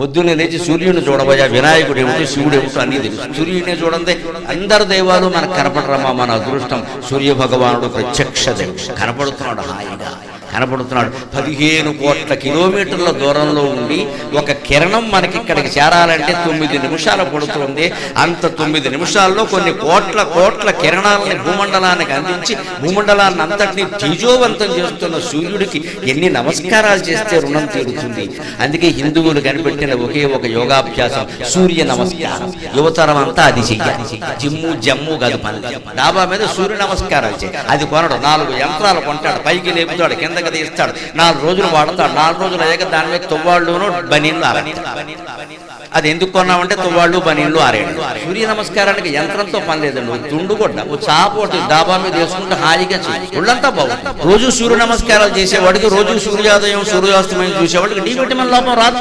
పొద్దున్నే లేచి సూర్యుడిని చూడబోయా వినాయకుడు ఏమిటో శివుడు ఏమిటో అన్ని తెలుసు. సూర్యుడిని చూడండి అందరు దైవాలు మనకు కనపడరమ్మా మన అదృష్టం. సూర్య భగవానుడు ప్రత్యక్ష దేవుడు. కనపడుతున్నాడు హాయిగా. కనపడుతున్నాడు పదిహేను కోట్ల కిలోమీటర్ల దూరంలో ఉండి ఒక కిరణం మనకి ఇక్కడికి చేరాలంటే తొమ్మిది నిమిషాలు పడుతుంది. అంత తొమ్మిది నిమిషాల్లో కొన్ని కోట్ల కోట్ల కిరణాలని భూమండలానికి అందించి భూమండలాన్ని అంతటిని తేజోవంతం చేస్తున్న సూర్యుడికి ఎన్ని నమస్కారాలు చేస్తే రుణం తీరుతుంది. అందుకే హిందువులు కనిపెట్టిన ఒకే ఒక యోగాభ్యాసం సూర్య నమస్కారం. యువతరం అంతా అది చెయ్యాలి. జిమ్ము జమ్ము కాదు పని డాబా మీద సూర్య నమస్కారాలు చేయాలి. అది కొనడు నాలుగు యంత్రాలు కొంటాడు పైకి లేపుతాడు దినమున కదా ఇస్తాడు. నాలుగు రోజులు వాడతాడు. నాలుగు రోజులు అయ్యాక దాని మీద తువ్వాళ్ళును బనీళ్ళు అది ఎందుకు కొన్నామంటే తువ్వాళ్ళు బనీళ్ళు ఆరేడు. సూర్య నమస్కారానికి యంత్రంతో పని లేదండి ఒక తుండు ఓ చాప ఒకటి డాబా మీద వేసుకుంటే హాయిగా చేయి ఒళ్ళంతా బాగుంది. రోజు సూర్య నమస్కారాలు చేసేవాడికి రోజు సూర్యోదయం సూర్యాస్తమయం చూసేవాడికి డీ విటమిన్ లోపం రాదు.